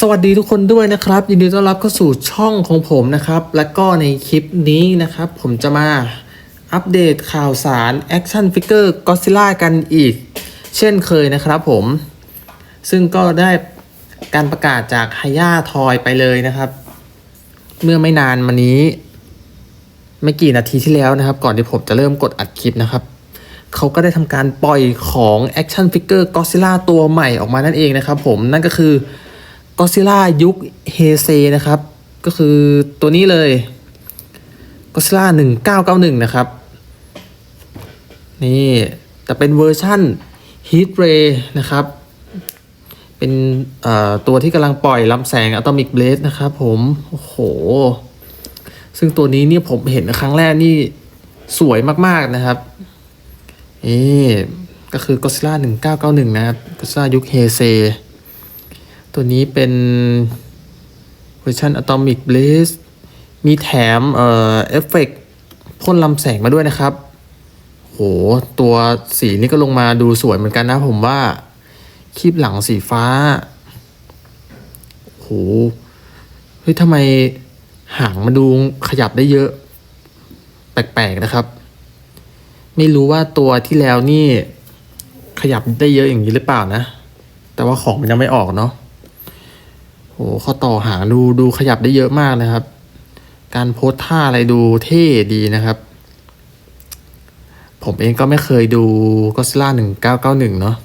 สวัสดีทุกคนด้วยนะครับ ยินดีต้อนรับเข้าสู่ช่องของผมนะครับ และก็ในคลิปนี้นะครับ ผมจะมาอัปเดตข่าวสารแอคชั่นฟิกเกอร์ก็ซิล่ากันอีก เช่นเคยนะครับผม ซึ่งก็ได้การประกาศจากฮายาทอยไปเลยนะครับ เมื่อไม่นานมานี้ ไม่กี่นาทีที่แล้วนะครับ ก่อนที่ผมจะเริ่มกดอัดคลิปนะครับเขาก็ได้ทำการปล่อยของแอคชั่นฟิกเกอร์ก็ซิล่าตัวใหม่ออกมานั่นเองนะครับผมนั่นก็คือ ก็ซิล่ายุคเฮเซนะครับ ก็คือตัวนี้เลยก็ซิล่า1991นะครับ นี่แต่เป็นเวอร์ชั่น Heat Ray นะครับ เป็นตัวที่กำลังปล่อยลำแสง Atomic Blade นะครับผม โอ้โห ซึ่งตัวนี้เนี่ยผมเห็นครั้งแรกนี่สวยมาก ๆ นะครับนี่ก็คือ Godzilla 1991 นะครับ Godzilla ยุคเฮเซ ตัวนี้เป็นเวอร์ชัน Atomic Blaze มีแถมเอ่อเอฟเฟกต์พ่นลำแสงมาด้วยนะครับ โห ตัวสีนี่ก็ลงมาดูสวยเหมือนกันนะผมว่าคลิปหลังสีฟ้า โห เฮ้ยทำไมหางมันดูขยับได้เยอะ แปลกๆนะครับ ไม่รู้ว่าตัวที่แล้วนี่ขยับได้เยอะอย่างนี้หรือเปล่านะ แต่ว่าของมันยังไม่ออกเนาะ โหข้อต่อหางดูดูขยับได้เยอะมากนะครับ การโพสท่าอะไรดูเท่ดีนะครับ ผมเองก็ไม่เคยดูก็ซิล่าหนึ่งเก้าเก้าหนึ่งเนาะ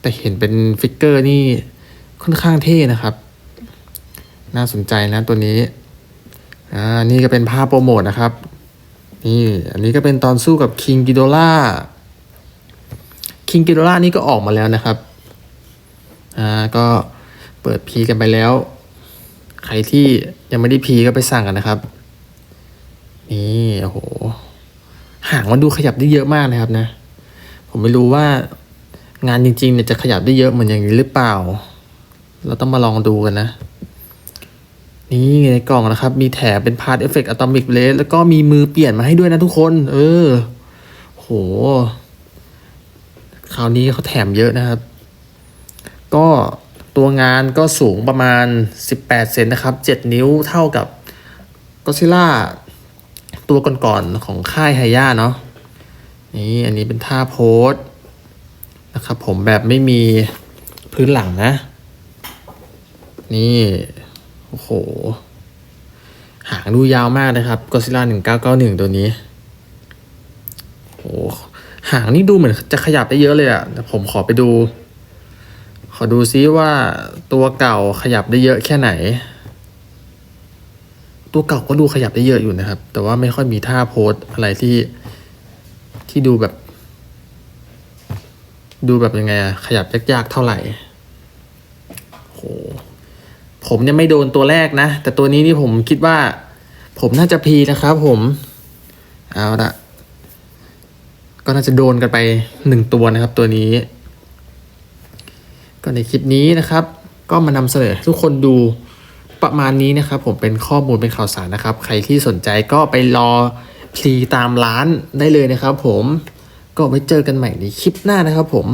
แต่เห็นเป็นฟิกเกอร์นี่ค่อนข้างเท่นะครับ น่าสนใจนะตัวนี้อ่านี่ก็เป็นภาพโปรโมทนะครับ นี่อันนี้ก็เป็นตอนสู้กับคิงกิโดล่าคิงกิโดล่านี่ก็ออกมาแล้วนะครับอ่าก็ เปิดพีกันไปแล้ว ใครที่ยังไม่ได้พีก็ไปสั่งกันนะครับ นี่โอ้โหหางมันดูขยับได้เยอะมากนะครับนะ ผมไม่รู้ว่างานจริงๆเนี่ยจะขยับได้เยอะเหมือนอย่างนี้หรือเปล่า เราต้องมาลองดูกันนะ นี่ในกล่องนะครับ มีแถมเป็นพาร์ทเอฟเฟกต์อะตอมิกเลสแล้วก็มีมือเปลี่ยนมาให้ด้วยนะทุกคน เออ โห คราวนี้เขาแถมเยอะนะครับ ก็ ตัวงานก็สูงประมาณ 18 เซนนะครับ 7 นิ้วเท่ากับก็ซิล่าตัวก่อนๆของค่ายไฮย่าเนาะนี่อันนี้เป็นท่าโพสนะครับผมแบบไม่มีพื้นหลังนะ นี่ โอ้โห หางดูยาวมากนะครับก็ซิล่าหนึ่งเก้าเก้าหนึ่งตัวนี้โอ้หางนี่ดูเหมือนจะขยับได้เยอะเลยอะแต่ผมขอไปดู ขอดูซิว่าตัวเก่าขยับได้เยอะแค่ไหน ตัวเก่าก็ดูขยับได้เยอะอยู่นะครับ แต่ว่าไม่ค่อยมีท่าโพสอะไรที่ที่ดูแบบ ดูแบบยังไงอะขยับยากๆเท่าไหร่โหผมเนี่ยไม่โดนตัวแรกนะ แต่ตัวนี้นี่ผมคิดว่า ผมน่าจะพีนะครับผม เอาละก็น่าจะโดนกันไปหนึ่งตัวนะครับ ตัวนี้ ก็ในคลิปนี้นะครับ ก็มานำเสนอทุกคนดูประมาณนี้นะครับ ผมเป็นข้อมูลเป็นข่าวสารนะครับ ใครที่สนใจก็ไปรอพลีตามร้านได้เลยนะครับ ผมก็ไว้เจอกันใหม่ในคลิปหน้านะครับ ผม